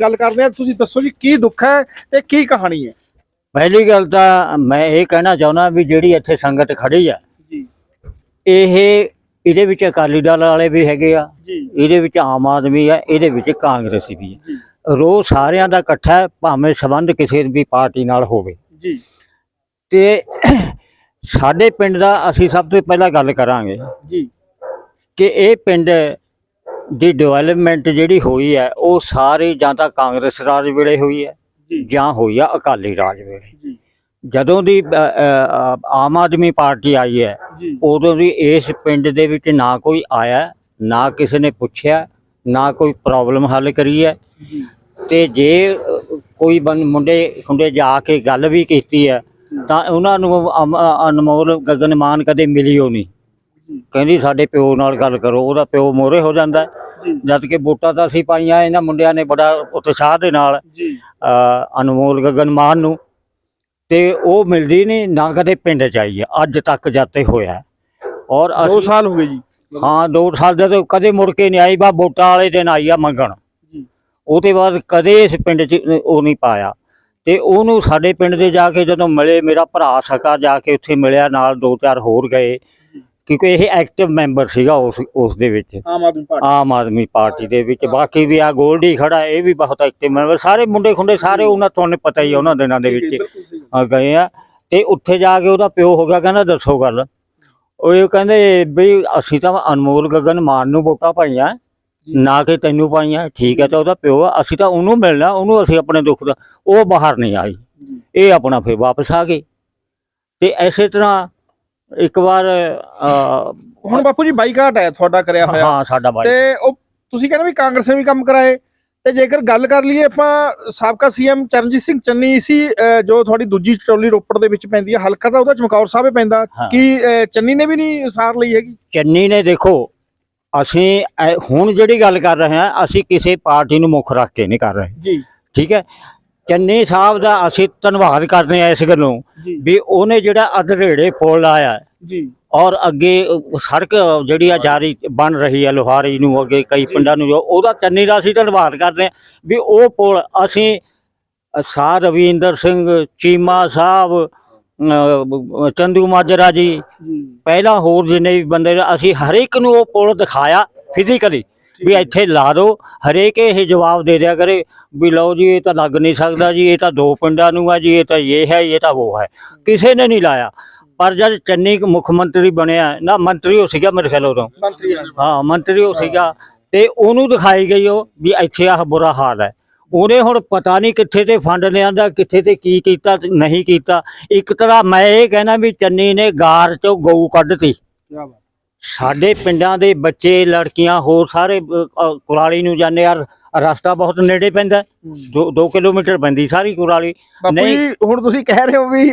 ਗੱਲ ਕਰਦੇ ਆ ਤੁਸੀਂ ਦੱਸੋ ਜੀ ਕੀ ਦੁੱਖ ਹੈ ਤੇ ਕੀ ਕਹਾਣੀ ਹੈ? ਪਹਿਲੀ ਗੱਲ ਤਾਂ ਮੈਂ ਇਹ ਕਹਿਣਾ ਚਾਹੁੰਦਾ ਵੀ ਜਿਹੜੀ ਇੱਥੇ ਸੰਗਤ ਖੜੀ ਆ ਜੀ। ਇਹ ਇਹਦੇ ਵਿੱਚ ਅਕਾਲੀ ਦਲ ਵਾਲੇ ਵੀ ਹੈਗੇ ਆ ਜੀ। ਇਹਦੇ ਵਿੱਚ ਆਮ ਆਦਮੀ ਹੈ ਇਹਦੇ ਵਿੱਚ ਕਾਂਗਰਸੀ ਵੀ ਹੈ ਰੋ ਸਾਰਿਆਂ ਦਾ ਇਕੱਠਾ ਭਾਵੇਂ ਸੰਬੰਧ ਕਿਸੇ ਵੀ ਪਾਰਟੀ ਨਾਲ ਹੋਵੇ। ਜੀ। ਤੇ ਸਾਡੇ ਪਿੰਡ ਦਾ ਅਸੀਂ ਸਭ ਤੋਂ ਪਹਿਲਾਂ ਗੱਲ ਕਰਾਂਗੇ ਜੀ। ਕਿ ਇਹ ਪਿੰਡ ਦੀ ਡਿਵੈਲਪਮੈਂਟ ਜਿਹੜੀ ਹੋਈ ਹੈ ਉਹ ਸਾਰੇ ਜਾਂ ਤਾਂ ਕਾਂਗਰਸ ਰਾਜ ਵੇਲੇ ਹੋਈ ਹੈ ਜੀ। ਹੋਈ ਆ ਅਕਾਲੀ ਰਾਜ ਵੇਲੇ। ਜਦੋਂ ਦੀ ਆਮ ਆਦਮੀ ਪਾਰਟੀ ਆਈ ਹੈ ਉਦੋਂ ਦੀ ਇਸ ਪਿੰਡ ਦੇ ਵਿੱਚ ਨਾ ਕੋਈ ਆਇਆ ਨਾ ਕਿਸੇ ਨੇ ਪੁੱਛਿਆ ਨਾ ਕੋਈ ਪ੍ਰੋਬਲਮ ਹੱਲ ਕਰੀ ਹੈ। ਤੇ ਜੇ ਕੋਈ ਬੰ- ਮੁੰਡੇ ਖੁੰਡੇ ਜਾ ਕੇ ਗੱਲ ਵੀ ਕੀਤੀ ਹੈ ਤਾਂ ਉਹਨਾਂ ਨੂੰ ਅਨਮੋਲ ਗਗਨਮਾਨ ਕਦੇ ਮਿਲੀ ਹੋ ਨਹੀਂ। ਕਹਿੰਦੀ ਸਾਡੇ ਪਿਓ ਨਾਲ ਗੱਲ ਕਰੋ ਉਹਦਾ ਪਿਓ ਮੋਰੇ ਹੋ ਜਾਂਦਾ। ਜਦ ਕਿ ਵੋਟਾਂ ਤਾਂ ਅਸੀਂ ਪਾਈਆਂ ਇਹਨਾਂ ਮੁੰਡਿਆਂ ਨੇ ਬੜਾ ਉਤਸ਼ਾਹ ਦੇ ਨਾਲ ਅਨਮੋਲ ਗਗਨਮਾਨ ਨੂੰ। ਤੇ ਉਹ ਮਿਲਦੀ ਨਹੀਂ ਨਾ ਕਦੇ ਪਿੰਡ ਚ ਆਈ ਹੈ ਅੱਜ ਤੱਕ ਜਾਤੇ ਹੋਇਆ। ਔਰ 2 ਅਸੀਂ ਸਾਲ ਹੋ ਗਏ ਜੀ। ਹਾਂ ਦੋ ਸਾਲ ਦੇ ਤੋਂ ਕਦੇ ਮੁੜ ਕੇ ਨਹੀਂ ਆਈ ਬਾ ਵੋਟਾਂ ਵਾਲੇ ਦਿਨ ਆਈ ਆ ਮੰਗਣ। ਉਹਦੇ ਬਾਅਦ ਕਦੇ ਇਸ ਪਿੰਡ 'ਚ ਉਹ ਨਹੀਂ ਪਾਇਆ। ਤੇ ਉਹਨੂੰ ਸਾਡੇ ਪਿੰਡ ਦੇ ਜਾ ਕੇ ਜਦੋਂ ਮਿਲੇ ਮੇਰਾ ਭਰਾ ਸਕਾ ਜਾ ਕੇ ਉੱਥੇ ਮਿਲਿਆ ਨਾਲ ਦੋ ਚਾਰ ਹੋਰ ਗਏ। ਕਿਉਂਕਿ ਇਹ ਐਕਟਿਵ ਮੈਂਬਰ ਸੀਗਾ ਉਸ ਉਸ ਦੇ ਵਿੱਚ। ਆਮ ਆਦਮੀ ਪਾਰਟੀ। ਆਮ ਆਦਮੀ ਪਾਰਟੀ ਦੇ ਵਿੱਚ। ਬਾਕੀ ਵੀ ਆ ਗੋਲਡੀ ਖੜਾ ਇਹ ਵੀ ਬਹੁਤ ਐਕਟਿਵ ਮੈਂਬਰ ਸਾਰੇ ਮੁੰਡੇ ਖੁੰਡੇ ਸਾਰੇ ਉਹਨਾਂ ਤੁਹਾਨੂੰ ਪਤਾ ਹੀ ਆ ਉਹਨਾਂ ਦਿਨਾਂ ਦੇ ਵਿੱਚ। ਆ ਗਏ ਆ। ਤੇ ਉੱਥੇ ਜਾ ਕੇ ਉਹਦਾ ਪਿਓ ਹੋ ਗਿਆ ਕਹਿੰਦਾ ਦੱਸੋ ਗੱਲ। ਉਹ ਇਹ ਕਹਿੰਦੇ ਵੀ ਅਸੀਂ ਤਾਂ ਅਨਮੋਲ ਗਗਨ ਮਾਨ ਨੂੰ ਵੋਟਾਂ ਪਾਈਆਂ ਨਾ ਕਿ ਤੈਨੂੰ ਪਾਈਆਂ। ਠੀਕ ਹੈ ਤਾਂ ਉਹਦਾ ਪਿਓ ਆ। ਅਸੀਂ ਤਾਂ ਉਹਨੂੰ ਮਿਲਣਾ ਉਹਨੂੰ ਅਸੀਂ ਆਪਣੇ ਦੁੱਖ ਦਾ ਉਹ ਬਾਹਰ ਨਹੀਂ ਆਈ ਇਹ ਆਪਣਾ ਫਿਰ ਵਾਪਸ ਆ ਗਏ। ਤੇ ਐਸੇ ਤਰ੍ਹਾਂ ਇੱਕ ਵਾਰ ਹੁਣ ਬਾਪੂ ਜੀ ਬਾਈਕਾਟ ਹੈ ਤੁਹਾਡਾ ਕਰਿਆ ਹੋਇਆ। ਹਾਂ ਸਾਡਾ ਬਾਈ ਤੇ ਉਹ ਤੁਸੀਂ ਕਹਿੰਦੇ ਵੀ ਕਾਂਗਰਸ ਨੇ ਵੀ ਕੰਮ ਕਰਾਏ। ਤੇ ਜੇਕਰ ਗੱਲ ਕਰ ਲਈਏ ਆਪਾਂ ਸਾਬਕਾ ਸੀਐਮ ਚਰਨਜੀਤ ਸਿੰਘ ਚੰਨੀ ਸੀ ਅਹ, ਜੋ ਤੁਹਾਡੀ ਦੂਜੀ ਟੋਲੀ ਰੋਪੜ ਦੇ ਵਿੱਚ ਪੈਂਦੀ ਹੈ ਹਲਕਾ ਤਾਂ ਉਹਦਾ ਚਮਕੌਰ ਸਾਹਿਬ ਹੀ ਪੈਂਦਾ। ਹਾਂ। ਕੀ ਅਹ, ਚੰਨੀ ਨੇ ਵੀ ਨਹੀਂ ਸਾਰ ਲਈ ਹੈਗੀ? ਚੰਨੀ ਨੇ ਦੇਖੋ ਅਸੀਂ ਐ- ਹੁਣ ਜਿਹੜੀ ਗੱਲ ਕਰ ਰਹੇ ਹਾਂ ਅਸੀਂ ਕਿਸੇ ਪਾਰਟੀ ਨੂੰ ਮੁੱਖ ਰੱਖ ਕੇ ਨਹੀਂ ਕਰ ਰਹੇ। ਜੀ। ਠੀਕ ਹੈ? ਚੰਨੀ ਸਾਹਿਬ ਦਾ ਅਸੀਂ ਧੰਨਵਾਦ ਕਰਦੇ ਹਾਂ ਇਸ ਗੱਲੋਂ ਵੀ ਉਹਨੇ ਜਿਹੜਾ ਅਧਰੇੜੇ ਪੁਲ ਲਾਇਆ ਜੀ। ਔਰ ਅੱਗੇ ਸੜਕ ਜਿਹੜੀ ਆ ਜਾਰੀ ਬਣ ਰਹੀ ਹੈ ਲੋਹਾਰੀ ਨੂੰ ਅੱਗੇ ਕਈ ਪਿੰਡਾਂ ਨੂੰ ਉਹਦਾ ਚੰਨੀ ਦਾ ਅਸੀਂ ਧੰਨਵਾਦ ਕਰਦੇ ਹਾਂ ਵੀ ਉਹ ਪੁਲ ਅਸੀਂ ਸਾਰ ਰਵਿੰਦਰ ਸਿੰਘ ਚੀਮਾ ਸਾਹਿਬ ਚੰਦੂ ਮਾਜਰਾ ਜੀ ਪਹਿਲਾਂ ਹੋਰ ਜਿੰਨੇ ਵੀ ਬੰਦੇ ਅਸੀਂ ਹਰ ਇੱਕ ਨੂੰ ਉਹ ਪੁਲ ਦਿਖਾਇਆ ਫਿਜ਼ੀਕਲੀ ਵੀ ਇੱਥੇ ਲਾ ਦਿਓ ਹਰੇਕ ਇਹ ਜਵਾਬ ਦੇ ਦਿਆ ਕਰੇ। ਵੀ ਲਓ ਜੀ ਇਹ ਤਾਂ ਲੱਗ ਨਹੀਂ ਸਕਦਾ ਜੀ ਇਹ ਤਾਂ ਦੋ ਪਿੰਡਾਂ ਨੂੰ ਆ ਜੀ ਇਹ ਤਾਂ ਇਹ ਹੈ ਇਹ ਤਾਂ ਉਹ ਹੈ। ਕਿਸੇ ਨੇ ਨਹੀਂ ਲਾਇਆ। ਪਰ ਜਦ ਚੰਨੀ ਮੁੱਖ ਮੰਤਰੀ ਬਣਿਆ ਨਾ ਮੰਤਰੀ ਉਹ ਸੀਗਾ ਮੇਰੇ ਖਿਆਲ ਉਦੋਂ। ਹਾਂ ਮੰਤਰੀ ਉਹ ਸੀਗਾ। ਤੇ ਉਹਨੂੰ ਦਿਖਾਈ ਗਈ ਉਹ ਵੀ ਇੱਥੇ ਆਹ ਬੁਰਾ ਹਾਲ ਹੈ। ਉਹਨੇ ਹੁਣ ਪਤਾ ਨਹੀਂ ਕਿੱਥੇ ਤੇ ਫੰਡ ਲਿਆਂਦਾ ਕਿੱਥੇ ਤੇ ਕੀ ਕੀਤਾ ਤੇ ਨਹੀਂ ਕੀਤਾ। ਇੱਕ ਤਰ੍ਹਾਂ ਮੈਂ ਇਹ ਕਹਿਣਾ ਵੀ ਚੰਨੀ ਨੇ ਗਾਰ ਚੋਂ ਗਊ ਕੱਢਤੀ। ਸਾਡੇ ਪਿੰਡਾਂ ਦੇ ਬੱਚੇ ਲੜਕੀਆਂ ਹੋਰ ਸਾਰੇ ਕੁਰਾਲੀ ਨੂੰ ਜਾਂਦੇ ਆ ਰਸਤਾ ਬਹੁਤ ਨੇੜੇ ਪੈਂਦਾ 2 ਕਿਲੋਮੀਟਰ ਪੈਂਦੀ ਸਾਰੀ ਕੁਰਾਲੀ। ਬਾਪੂ। ਜੀ ਹੁਣ ਤੁਸੀਂ ਕਹਿ ਰਹੇ ਹੋ ਵੀ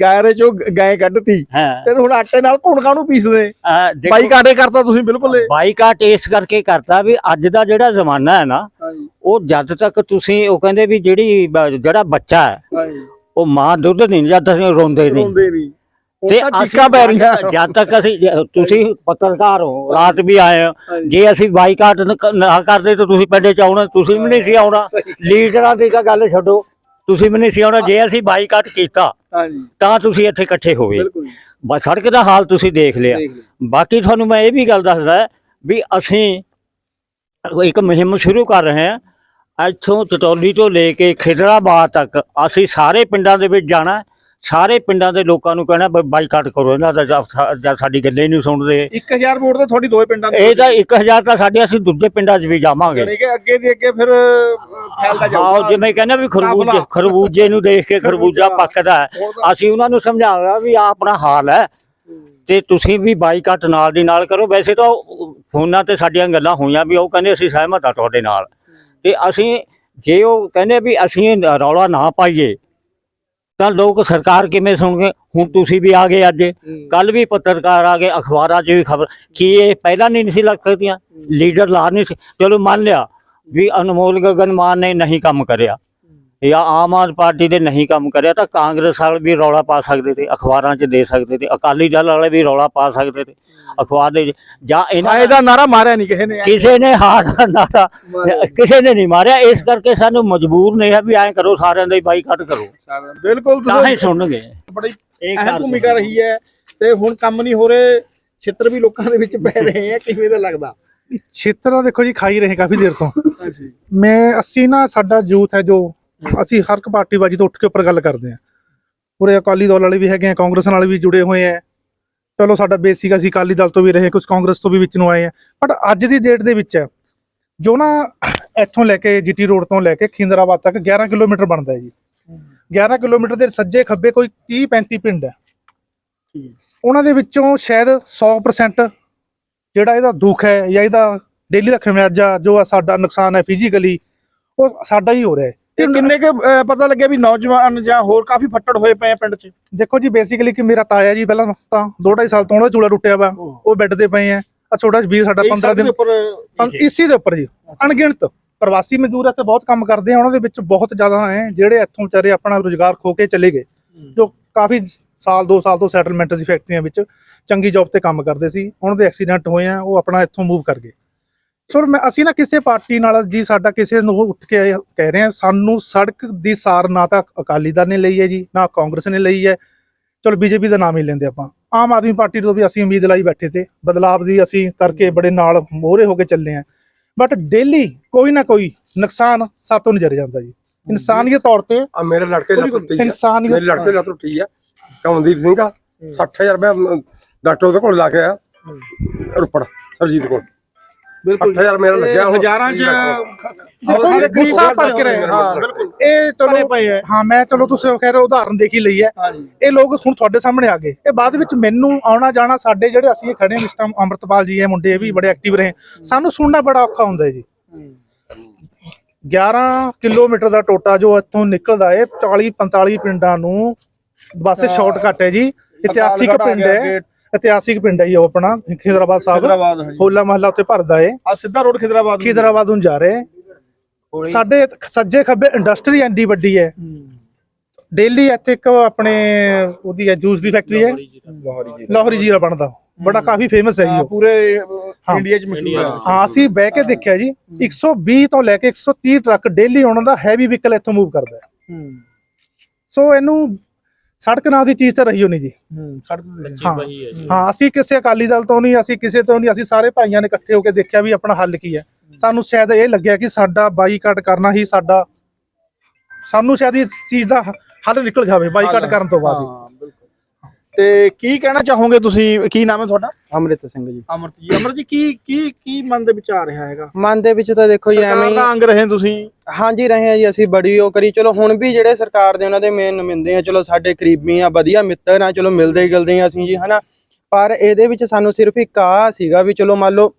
ਗਾਇਰੇ ਚੋਂ ਗਾਏ ਕੱਢਤੀ। ਤੇ ਹੁਣ ਆਟੇ ਨਾਲ ਕੌਣ ਕਾਹਨੂੰ ਪੀਸਦੇ? ਬਾਈਕਾਟੇ ਕਰਤਾ ਤੁਸੀਂ ਬਿਲਕੁਲ। ਬਾਈਕਾਟ ਇਸ ਕਰਕੇ ਕਰਤਾ ਵੀ ਅੱਜ ਦਾ ਜਿਹੜਾ ਜ਼ਮਾਨਾ ਹੈ ਨਾ ਉਹ ਜਦ ਤੱਕ ਤੁਸੀਂ ਉਹ ਕਹਿੰਦੇ ਵੀ ਜਿਹੜੀ ਜਿਹੜਾ ਬੱਚਾ ਹੈ ਉਹ ਮਾਂ ਦੁੱਧ ਨਹੀਂ ਜਦ ਤੱਕ ਨਹੀਂ। ਰੋਂਦੇ ਨਹੀਂ। ਤੇ ਚੀਕਾਂ ਪੈ ਰਹੀਆਂ। ਜਦ ਤੱਕ ਅਸੀਂ ਤੁਸੀਂ ਪੱਤਰਕਾਰ ਹੋ ਰਾਤ ਵੀ ਆਏ ਹੋ। ਜੇ ਅਸੀਂ ਬਾਈਕਾਟ ਨ- ਕਰਦੇ ਤਾਂ ਤੁਸੀਂ ਪਿੰਡੇ ਚ ਆਉਣਾ ਤੁਸੀਂ ਵੀ ਨਹੀਂ ਸੀ ਆਉਣਾ। ਲੀਡਰਾਂ ਦੀ ਤਾਂ ਗੱਲ ਛੱਡੋ ਤੁਸੀਂ ਵੀ ਨਹੀਂ ਸੀ ਆਉਣਾ। ਜੇ ਅਸੀਂ ਬਾਈਕਾਟ ਕੀਤਾ ਤਾਂ ਤੁਸੀਂ ਇੱਥੇ ਇਕੱਠੇ ਹੋਵੇ। ਸੜਕ ਦਾ ਹਾਲ ਤੁਸੀਂ ਦੇਖ ਲਿਆ। ਦੇਖ ਲਿਆ। ਬਾਕੀ ਤੁਹਾਨੂੰ ਮੈਂ ਇਹ ਵੀ ਗੱਲ ਦੱਸਦਾ ਵੀ ਅਸੀਂ ਇੱਕ ਮੁਹਿੰਮ ਸ਼ੁਰੂ ਕਰ ਰਹੇ ਹਾਂ। ਇੱਥੋਂ ਟਟੌਲੀ ਤੋਂ ਲੈ ਕੇ ਖਿਦਰਾਬਾਦ ਤੱਕ ਅਸੀਂ ਸਾਰੇ ਪਿੰਡਾਂ ਦੇ ਵਿੱਚ ਜਾਣਾ। ਸਾਰੇ ਪਿੰਡਾਂ ਦੇ ਲੋਕਾਂ ਨੂੰ ਕਹਿਣਾ ਬਾਈਕਾਟ ਕਰੋ ਇਹਨਾਂ ਦਾ ਜਾਂ ਸਾ- ਜਾਂ ਸਾਡੀ ਗੱਲੇ ਨਹੀਂ ਸੁਣਦੇ। 1000 ਵੋਟ ਤਾਂ ਤੁਹਾਡੀ ਦੋਵੇਂ ਪਿੰਡਾਂ ਇਹ ਤਾਂ 1000 ਤਾਂ ਸਾਡੇ ਅਸੀਂ ਦੂਜੇ ਪਿੰਡਾਂ 'ਚ ਵੀ ਜਾਵਾਂਗੇ। ਕਿ ਅੱਗੇ ਦੀ ਅੱਗੇ ਫਿਰ ਅਹ, ਫੈਲਦਾ ਹਾਂ ਜਾਊਗਾ। ਜਿਵੇਂ ਕਹਿੰਦਾ ਵੀ ਖਰਬੂਜੇ। ਖਰਬੂਜੇ ਨੂੰ ਦੇਖ ਕੇ ਖਰਬੂਜਾ। ਪੱਕਦਾ ਹੈ। ਤਾਂ- ਅਸੀਂ ਉਹਨਾਂ ਨੂੰ ਸਮਝਾਉਂਦਾ ਵੀ ਆ ਆਪਣਾ ਹਾਲ ਹੈ। ਤੇ ਤੁਸੀਂ ਵੀ ਬਾਈਕਾਟ ਨਾਲ ਦੀ ਨਾਲ ਕਰੋ। ਵੈਸੇ ਤਾਂ ਉਹ ਫੋਨਾਂ ਤੇ ਸਾਡੀਆਂ ਗੱਲਾਂ ਹੋਈਆਂ ਵੀ ਉਹ ਕਹਿੰਦੇ ਅਸੀਂ ਸਹਿਮਤ ਆ ਤੁਹਾਡੇ ਨਾਲ। ਤੇ ਅਸੀਂ ਜੇ ਉਹ ਕਹਿੰਦੇ ਵੀ ਅਸੀਂ ਰੌਲਾ ਨਾ ਪਾਈਏ ਤਾਂ ਲੋਕ ਸਰਕਾਰ ਕਿਵੇਂ ਸੁਣਗੇ ਹੁਣ ਤੁਸੀਂ ਵੀ ਆ ਗਏ ਅੱਜ। ਕੱਲ ਵੀ ਪੱਤਰਕਾਰ ਆ ਗਏ ਅਖਬਾਰਾਂ 'ਚ ਵੀ ਖਬਰ। ਕੀ ਇਹ ਪਹਿਲਾਂ ਨਹੀਂ ਸੀ ਲੱਗ ਸਕਦੀਆਂ? ਲੀਡਰ ਲਾ ਨਹੀਂ ਸੀ। ਚਲੋ ਮੰਨ ਲਿਆ ਵੀ ਅਨਮੋਲ ਗਗਨ ਮਾਨ ਨੇ ਨਹੀਂ ਕੰਮ ਕਰਿਆ ਜਾਂ ਆਮ ਆਦਮੀ ਪਾਰਟੀ ਦੇ ਨਹੀਂ ਕੰਮ ਕਰਿਆ ਤਾਂ ਕਾਂਗਰਸ ਵਾਲੇ ਵੀ ਰੌਲਾ ਪਾ ਸਕਦੇ ਤੇ ਅਖਬਾਰਾਂ 'ਚ ਦੇ ਸਕਦੇ ਤੇ ਅਕਾਲੀ ਦਲ ਵਾਲੇ ਵੀ ਰੌਲਾ ਪਾ ਸਕਦੇ ਤੇ। ਅਖਬਾਰ ਦੇ ਜਾਂ ਇਹਨਾਂ ਹਾਏ ਦਾ ਨਾਰਾ ਮਾਰਿਆ ਨਹੀਂ ਕਿਸੇ ਨੇ ਕਿਸੇ ਨੇ ਹਾਰ ਦਾ ਨਾਰਾ ਕਿਸੇ ਨੇ ਨਹੀਂ ਮਾਰਿਆ। ਇਸ ਕਰਕੇ ਸਾਨੂੰ ਮਜਬੂਰ ਨਹੀਂ ਹੈ ਵੀ ਐਂ ਕਰੋ ਸਾਰਿਆਂ ਦਾ ਹੀ ਬਾਈਕਾਟ ਕਰੋ। ਬਿਲਕੁਲ ਤਾਂ ਹੀ ਸੁਣਨਗੇ। ਬੜੀ ਇਹ ਅਹਿਮ ਭੂਮਿਕਾ ਰਹੀ ਹੈ ਤੇ ਹੁਣ ਕੰਮ ਨਹੀਂ ਹੋ ਰਹੇ ਛਿੱਤਰ ਵੀ ਲੋਕਾਂ ਦੇ ਵਿੱਚ ਪੈ ਰਹੇ ਆ ਕਿਵੇਂ ਦਾ ਲੱਗਦਾ? ਛੇਤਰ ਤਾਂ ਦੇਖੋ ਜੀ ਖਾਈ ਰਹੇ ਕਾਫੀ ਦੇਰ ਤੋਂ। ਮੈਂ ਅਸੀਂ ਨਾ ਸਾਡਾ ਯੂਥ ਹੈ ਜੋ ਅਸੀਂ ਹਰ ਇੱਕ ਪਾਰਟੀ ਬਾਜੀ ਤੋਂ ਉੱਠ ਕੇ ਉੱਪਰ ਗੱਲ ਕਰਦੇ ਹਾਂ। ਪੂਰੇ ਅਕਾਲੀ ਦਲ ਵਾਲੇ ਵੀ ਹੈਗੇ ਆ ਕਾਂਗਰਸ ਨਾਲ ਵੀ ਜੁੜੇ ਹੋਏ ਆ। ਚਲੋ ਸਾਡਾ ਬੇਸਿਕ ਅਸੀਂ ਅਕਾਲੀ ਦਲ ਤੋਂ ਵੀ ਰਹੇ ਕੁਝ ਕਾਂਗਰਸ ਤੋਂ ਵੀ ਵਿੱਚ ਨੂੰ ਆਏ ਆ। ਬਟ ਅੱਜ ਦੀ ਡੇਟ ਦੇ ਵਿੱਚ ਜੋ ਨਾ ਇੱਥੋਂ ਲੈ ਕੇ ਜੀਟੀ ਰੋਡ ਤੋਂ ਲੈ ਕੇ ਖਿੰਦਰਾਬਾਦ ਤੱਕ 11 ਕਿਲੋਮੀਟਰ ਬਣਦਾ ਹੈ ਜੀ। 11 ਕਿਲੋਮੀਟਰ ਦੇ ਸੱਜੇ ਖੱਬੇ ਕੋਈ 30 35 ਪਿੰਡ ਹੈ। ਉਹਨਾਂ ਦੇ ਵਿੱਚੋਂ ਸ਼ਾਇਦ 100% ਜਿਹੜਾ ਇਹਦਾ ਦੁੱਖ ਹੈ ਜਾਂ ਇਹਦਾ ਡੇਲੀ ਦਾ ਖਮਿਆਜਾ ਜੋ ਸਾਡਾ ਨੁਕਸਾਨ ਹੈ ਫਿਜ਼ੀਕਲੀ ਉਹ ਸਾਡਾ ਹੀ ਹੋ ਰਿਹਾ ਹੈ। ਤੇ ਕਿੰਨੇ ਕੇ ਪਤਾ ਲੱਗਿਆ ਵੀ ਨੌਜਵਾਨ ਜਾਂ ਹੋਰ ਕਾਫੀ ਫੱਟੜ ਹੋਏ ਪਏ ਆ ਪਿੰਡ 'ਚ? ਦੇਖੋ ਜੀ ਬੇਸਿਕਲੀ ਕਿ ਮੇਰਾ ਤਾਇਆ ਜੀ ਪਹਿਲਾਂ ਤਾਂ ਦੋ ਢਾਈ ਸਾਲ ਤੋਂ ਉਹਦਾ ਚੂੜਾ ਟੁੱਟਿਆ ਵਾ ਉਹ ਬੈੱਡ ਤੇ ਪਏ ਆ। ਆ ਛੋਟਾ ਵੀਰ ਸਾਡਾ 15 ਦਿਨ ਇਸੀ ਦੇ ਉੱਪਰ ਜੀ ਅਣਗਿਣਤ। ਪ੍ਰਵਾਸੀ ਮਜ਼ਦੂਰ ਇੱਥੇ ਬਹੁਤ ਕੰਮ ਕਰਦੇ ਆ ਉਹਨਾਂ ਦੇ ਵਿੱਚ ਬਹੁਤ ਜ਼ਿਆਦਾ ਹੈ ਜਿਹੜੇ ਇੱਥੋਂ ਵਿਚਾਰੇ ਆਪਣਾ ਰੋਜ਼ਗਾਰ ਖੋ ਕੇ ਚਲੇ ਗਏ ਜੋ ਕਾਫੀ ਸਾਲ 2 ਸਾਲ ਤੋਂ ਸੈਟਲਮੈਂਟ ਸੀ ਫੈਕਟਰੀਆਂ ਵਿੱਚ ਚੰਗੀ ਜੌਬ ਤੇ ਕੰਮ ਕਰਦੇ ਸੀ ਉਹਨਾਂ ਦੇ ਐਕਸੀਡੈਂਟ ਹੋਏ ਆ ਉਹ ਆਪਣਾ ਇੱਥੋਂ ਮੂਵ ਕਰ ਗਏ। ਸੋ ਮੈਂ ਅਸੀਂ ਨਾ ਕਿਸੇ ਪਾਰਟੀ ਨਾਲ ਜੀ ਸਾਡਾ ਕਿਸੇ ਨੂੰ ਉੱਠ ਕੇ ਕਹਿ ਰਹੇ ਆ ਸਾਨੂੰ ਸੜਕ ਦੀ ਸਾਰ ਨਾ ਤਾਂ ਅਕਾਲੀ ਦਲ ਨੇ ਲਈ ਹੈ ਜੀ ਨਾ ਕਾਂਗਰਸ ਨੇ ਲਈ ਹੈ। ਚਲੋ ਬੀਜੇਪੀ ਦਾ ਨਾਮ ਹੀ ਲੈਂਦੇ ਆਪਾਂ। ਆਮ ਆਦਮੀ ਪਾਰਟੀ ਤੋਂ ਵੀ ਅਸੀਂ ਉਮੀਦ ਲਾਈ ਬੈਠੇ ਤੇ ਬਦਲਾਵ ਦੀ ਅਸੀਂ ਕਰਕੇ ਬੜੇ ਨਾਲ ਮੋਹਰੇ ਹੋ ਕੇ ਚੱਲੇ ਆ ਬਟ ਡੇਲੀ ਕੋਈ ਨਾ ਕੋਈ ਨੁਕਸਾਨ ਸਾਤੋਂ ਨਜ਼ਰ ਜਾਂਦਾ ਜੀ। ਇਨਸਾਨੀਅਤ ਤੌਰ ਤੇ ਆ ਮੇਰੇ ਲੜਕੇ ਦੀ ਲੱਤ ਟੁੱਟੀ ਹੈ ਇਨਸਾਨੀਅਤ ਮੇਰੇ ਲੜਕੇ ਦੀ ਲੱਤ ਟੁੱਟੀ ਹੈ ਕਮਨਦੀਪ ਸਿੰਘ ਆ। 60000 ਰੁਪਏ ਡਾਕਟਰ ਉਹਦੇ ਕੋਲ ਲਾ ਕੇ ਆਇਆ। ਰੁਪੜ ਸਰਜੀਤ ਕੋਲ। ਬਿਲਕੁਲ 60000 ਮੇਰਾ ਲੱਗਿਆ ਹੁਣ ਹਜ਼ਾਰਾਂ 'ਚ ਦੇਖੋ, ਗੁੱਸਾ ਭੜਕ ਰਿਹਾ ਹੈ। ਹਾਂ, ਬਿਲਕੁਲ। ਇਹ ਚਲੋ ਪਏ ਹੈ ਹਾਂ ਮੈਂ ਚਲੋ ਤੁਸੀਂ ਕਹਿ ਰਹੇ ਹੋ ਉਦਾਹਰਨ ਦੇਖੀ ਲਈ ਹੈ। ਇਹ ਲੋਕ ਹੁਣ ਤੁਹਾਡੇ ਸਾਹਮਣੇ ਆ ਗਏ। ਇਹ ਬਾਅਦ ਵਿੱਚ ਮੈਨੂੰ ਆਉਣਾ ਜਾਣਾ ਸਾਡੇ ਜਿਹੜੇ ਅਸੀਂ ਖੜੇ ਹਾਂ ਇਸ ਟਾਈਮ ਅੰਮ੍ਰਿਤਪਾਲ ਜੀ ਇਹ ਮੁੰਡੇ ਇਹ ਵੀ ਬੜੇ ਐਕਟਿਵ ਰਹੇ। ਸਾਨੂੰ ਸੁਣਨਾ ਬੜਾ ਔਖਾ ਹੁੰਦਾ ਹੈ ਜੀ। 11 ਕਿਲੋਮੀਟਰ ਦਾ ਟੋਟਾ ਜੋ ਇੱਥੋਂ ਨਿਕਲਦਾ ਹੈ 40 45 ਪਿੰਡਾਂ ਨੂੰ ਬਸ ਸ਼ਾਰਟਕਟ ਹੈ ਜੀ। ਇਤਿਹਾਸਿਕ ਪਿੰਡ ਹੈ। ਇਤਿਹਾਸਿਕ ਪਿੰਡ ਹੈ ਜੀ ਉਹ ਆਪਣਾ ਖਿਦਰਾਬਾਦ ਸਾਹਿਬ। ਖਿਦਰਾਬਾਦ ਹਾਂਜੀ। ਹੋਲਾ ਮਹੱਲਾ ਉੱਤੇ ਭਰਦਾ ਹੈ ਆ ਸਿੱਧਾ ਰੋਡ ਖਿਦਰਾਬਾਦ ਨੂੰ। ਖਿਦਰਾਬਾਦ ਨੂੰ ਜਾ ਰਹੇ। ਸਾਡੇ ਸੱਜੇ ਖੱਬੇ ਇੰਡਸਟਰੀ ਐਂਡੀ ਵੱਡੀ ਹੈ। ਡੇਲੀ ਇੱਥੇ ਇੱਕ ਆਪਣੇ ਉਹਦੀ ਹੈ ਜੂਸ ਦੀ ਫੈਕਟਰੀ ਹੈ। ਲਾਹੌਰੀ ਜੀਰਾ ਬਣਦਾ। ਬੜਾ ਕਾਫੀ ਫੇਮਸ ਹੈ ਜੀ ਪੂਰੇ। ਇੰਡੀਆ 'ਚ ਮਸ਼ਹੂਰ ਹੈ। ਹਾਂ ਅਸੀਂ ਬਹਿ ਕੇ ਦੇਖਿਆ ਜੀ। 120 ਤੋਂ ਲੈ ਕੇ 130 ਟਰੱਕ ਡੇਲੀ ਉਹਨਾਂ ਦਾ ਹੈਵੀ ਵਹੀਕਲ ਇੱਥੋਂ ਮੂਵ ਕਰਦਾ ਹੈ। ਸੋ ਇਹਨੂੰ ਸੜਕ ਨਾਂ ਦੀ ਚੀਜ਼ ਤਾਂ ਰਹੀ ਹੋਣੀ ਜੀ। ਹੂੰ ਸੜਕ ਤੇ ਹਾਂ। ਹਾਂ ਅਸੀਂ ਕਿਸੇ ਅਕਾਲੀ ਦਲ ਤੋਂ ਨਹੀਂ ਅਸੀਂ ਕਿਸੇ ਤੋਂ ਨਹੀਂ ਅਸੀਂ ਸਾਰੇ ਭਾਈਆਂ ਨੇ ਇਕੱਠੇ ਹੋ ਕੇ ਦੇਖਿਆ ਵੀ ਆਪਣਾ ਹੱਲ ਕੀ ਹੈ। ਸਾਨੂੰ ਸ਼ਾਇਦ ਇਹ ਲੱਗਿਆ ਕਿ ਸਾਡਾ ਬਾਈਕਾਟ ਕਰਨਾ ਹੀ ਸਾਡਾ ਸਾਨੂੰ ਸ਼ਾਇਦ ਇਸ ਚੀਜ਼ ਦਾ ਹੱਲ ਨਿਕਲ ਜਾਵੇ ਬਾਈਕਾਟ ਕਰਨ ਤੋਂ ਬਾਅਦ ਤੇ ਕੀ ਕਹਿਣਾ ਚਾਹੋਗੇ ਤੁਸੀਂ? ਕੀ ਨਾਮ ਹੈ ਤੁਹਾਡਾ? ਅੰਮ੍ਰਿਤ ਸਿੰਘ ਜੀ। ਅਮਰਤ ਜੀ। ਅਮਰਤ ਜੀ ਕੀ ਕੀ ਕੀ ਮਨ ਦੇ ਵਿੱਚ ਆ ਰਿਹਾ ਹੈਗਾ? ਮਨ ਦੇ ਵਿੱਚ ਤਾਂ ਦੇਖੋ ਜੀ ਐਵੇਂ ਸਰਕਾਰ ਹੀ ਦਾ ਅੰਗ ਰਹੇ ਤੁਸੀਂ? ਹਾਂਜੀ ਰਹੇ ਆ ਜੀ ਅਸੀਂ ਬੜੀ ਉਹ ਕਰੀ। ਚਲੋ ਹੁਣ ਵੀ ਜਿਹੜੇ ਸਰਕਾਰ ਦੇ ਉਹਨਾਂ ਦੇ ਮੇਨ ਨੁਮਾਇੰਦੇ ਆ ਚਲੋ ਸਾਡੇ ਕਰੀਬੀ ਆ ਵਧੀਆ ਮਿੱਤਰ ਆ ਚਲੋ ਮਿਲਦੇ ਗਿਲਦੇ ਆ ਅਸੀਂ ਜੀ ਹਨਾ। ਪਰ ਇਹਦੇ ਵਿੱਚ ਸਾਨੂੰ ਸਿਰਫ ਇੱਕ ਆ ਸੀਗਾ ਵੀ ਚਲੋ ਮੰਨ ਲਓ